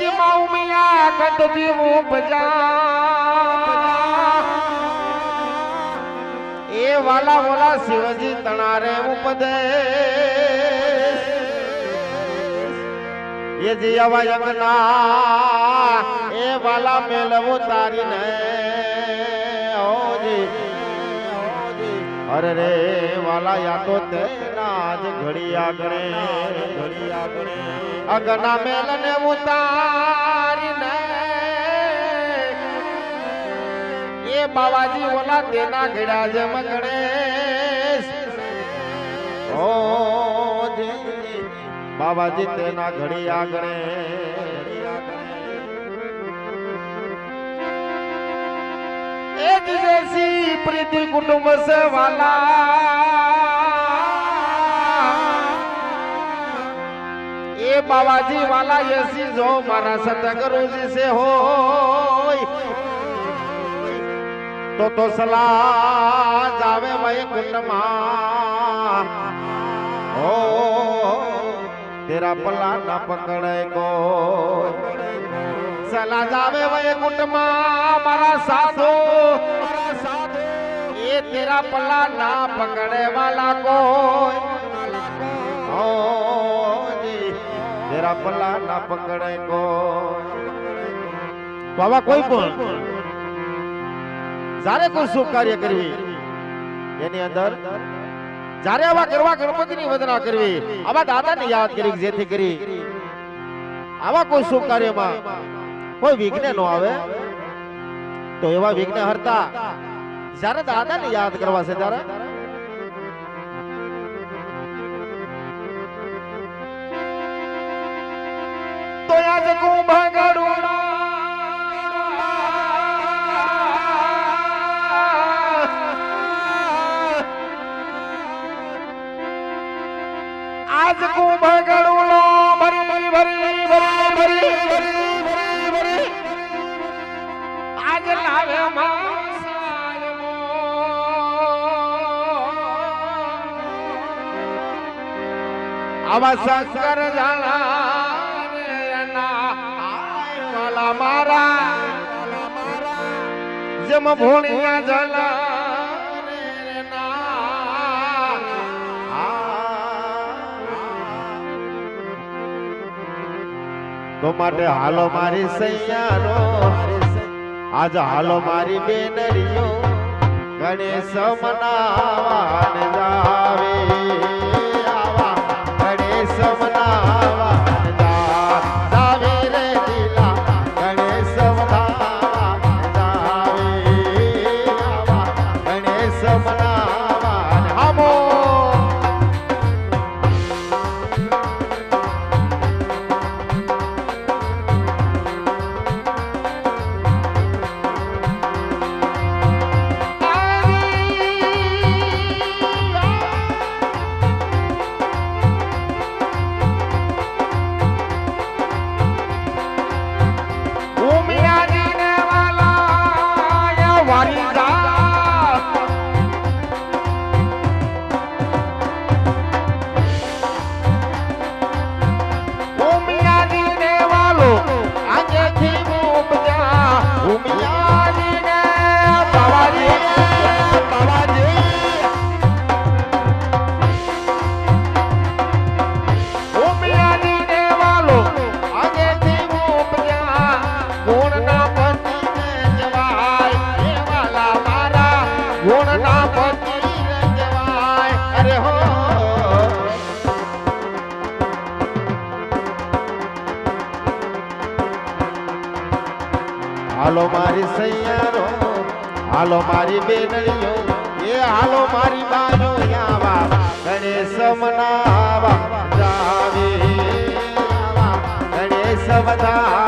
જી cut કંઠથી બજા એ વાલા વાલા શિવજી તણારે ઉપદે. એ જી અવયંગના એ વાલા મેલવું તારીને. ઓજી અરે રે વાલા યા તો તેના જ ઘડી આગળ ઘડી આગળ અગના મેલને ઉતારીને એ બાવાજી ઓલા તેના ઘડા જ મગણેશ ઓ બાબાજી તેના ઘડી આગળ એ દિદેશી પ્રીતિ કુટુંબ સે વાલા એ બાવાજી વાલા એસી જો મારા સતગુરુજી સે હોય, તો તો સલાહ જાવે વય કુંડમાં. ઓ તેરા પલ્લા ના પકડે કો સલા જાવે વય કુંડમાં મારા સાધુ. એ તેરા પલ્લા ના પકડે વાલા કોઈ તેરા પલ્લા ના પકડે કોઈ. બાબા કોઈ પણ. જ્યારે કોઈ શુભ કાર્ય કરવી એની અંદર જ્યારે આવા કરવા ગણપતિની વંદના કરવી આવા દાદાને યાદ કરી જેથી કરી આવા કોઈ શુભ કાર્યમાં કોઈ વિઘ્ન ન આવે. તો એવા વિઘ્ન હરતા. જ્યારે દાદાને યાદ કરવા છે ત્યારે? તો યાદ કુંભ આજ કુંભ આવા શંકર જાણા મારા. જેમ ભોણિયા જલા તો માટે હાલો મારી સૈયારો આજ હાલો મારી બેનરીઓ ગણેશ મનાવાન જાવે. મારી સૈયારો હાલો મારી બેનડીઓ, એ હાલો મારી બાનો આવા ગણેશ મનાવા જાવે. ગણેશ વધાવા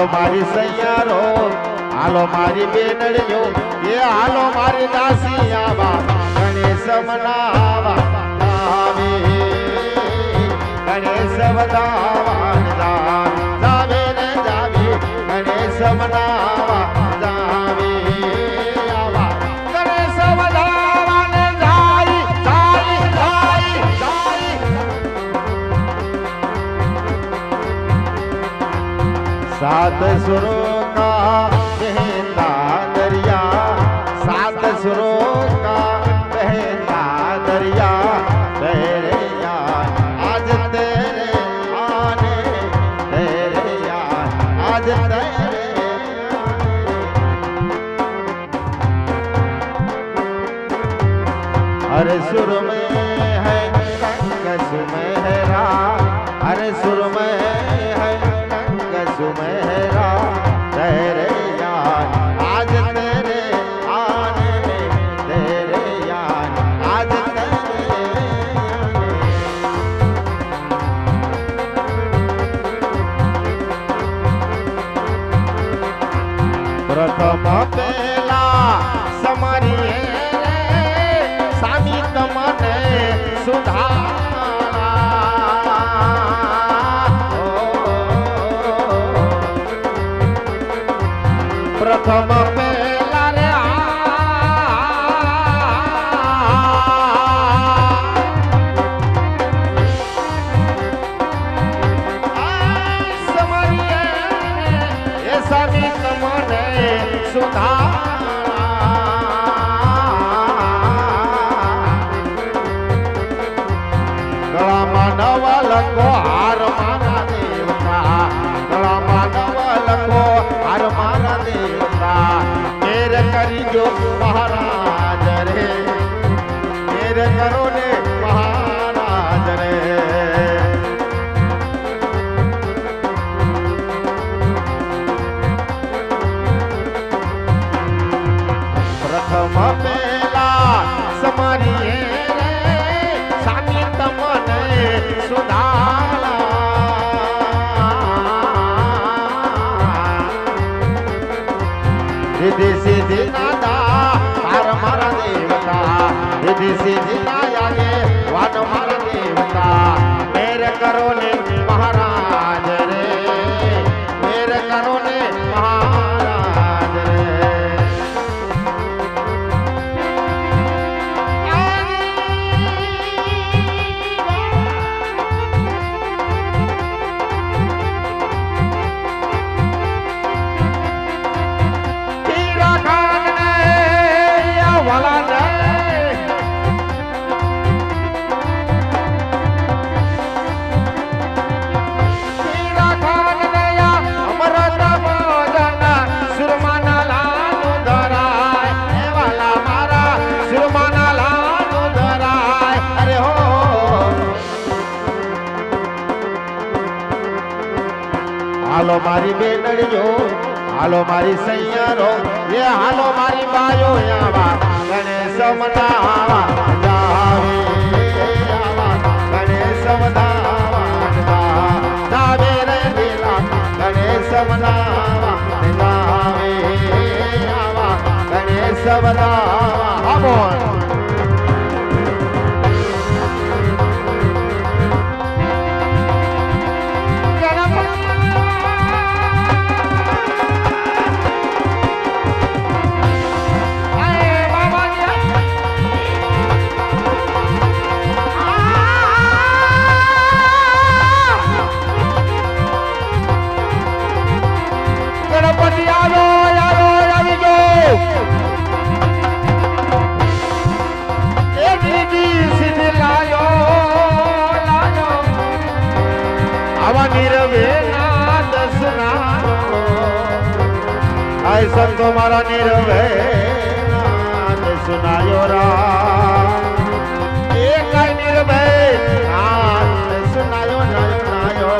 હાલો મારી સૈયારો, હાલો મારી બેનડીઓ, એ હાલો મારી દાસી આવા, ગણેશ મનાવા આવે ગણેશ વધાવાન જાવે રે જાવે, ગણેશ મનાવા. सात सुरों का बहता दरिया, सात सुरों का बहता दरिया। तेरे यार, आज तेरे आने, तेरे यार, आज तेरे अरे सुर में है, रंग सुमेहरा अरे सुर में सुमेरा પ્રથમ પેલા રે સમરીએ એ esse. હાલો મારી બેનડીઓ, હાલો મારી સૈયારો, એ હાલો મારી બાયો આવા ગણેશ મનાવા ગણેશ મનાવા જાવે રે વેલા ગણેશ મનાવા જાવે આવા ગણેશ મનાવા संतो मारा निर्भय सुनायो राम। एक निर्भय सुनायो सुनायो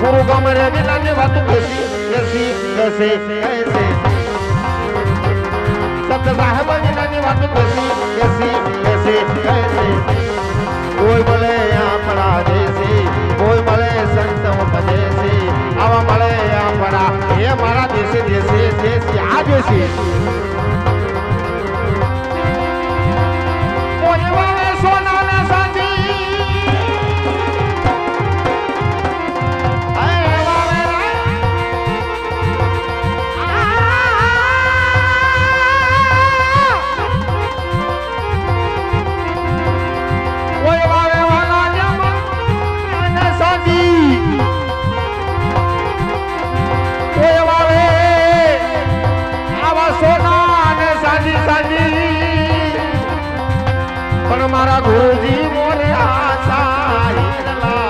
गुरु को मेरे बिना निभा कैसी कैसी कैसे कैसे साहब बिना कैसी कैसी कैसे कैसे कोई बोले अपना देसी कोई बोले संत उपदेसी આવા મળે આપણા. એ મારા દેશે દેશે દેશ આ દેશે. પણ મારા ગુરુજી મોરે આશા હિરલા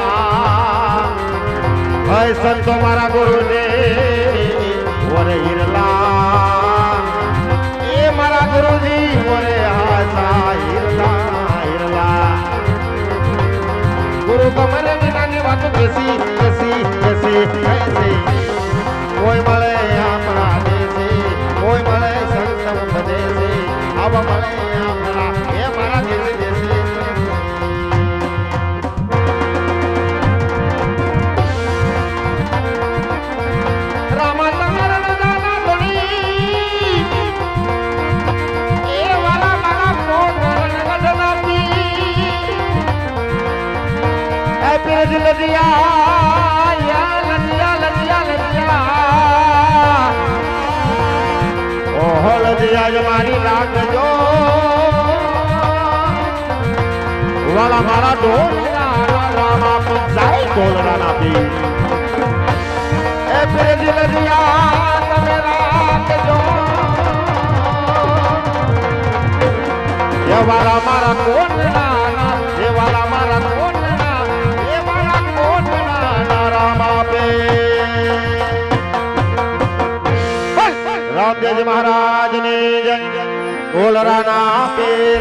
હય સંતો મારા ગુરુજી મોરે હિરલા એ મારા ગુરુજી મોરે આશા હિરલા હિરલા ગુરુ કમરે વિનાની વાતો કેસી કેસી કેસી કેસી કોઈ મળે આપણા દેશે કોઈ મળે સંત ઉપદેશે આવા મળે વાલા મારા ઢોલના રામા પંચાય ઢોલના પી એ પેજ લદિયા તમે રાખજો એ વાલા મારા કોટના એ વાલા મારા કોટના એ વાલા કોટના ના રામ આપે રામદેવજી મહારાજની જય ગોલરાના પેર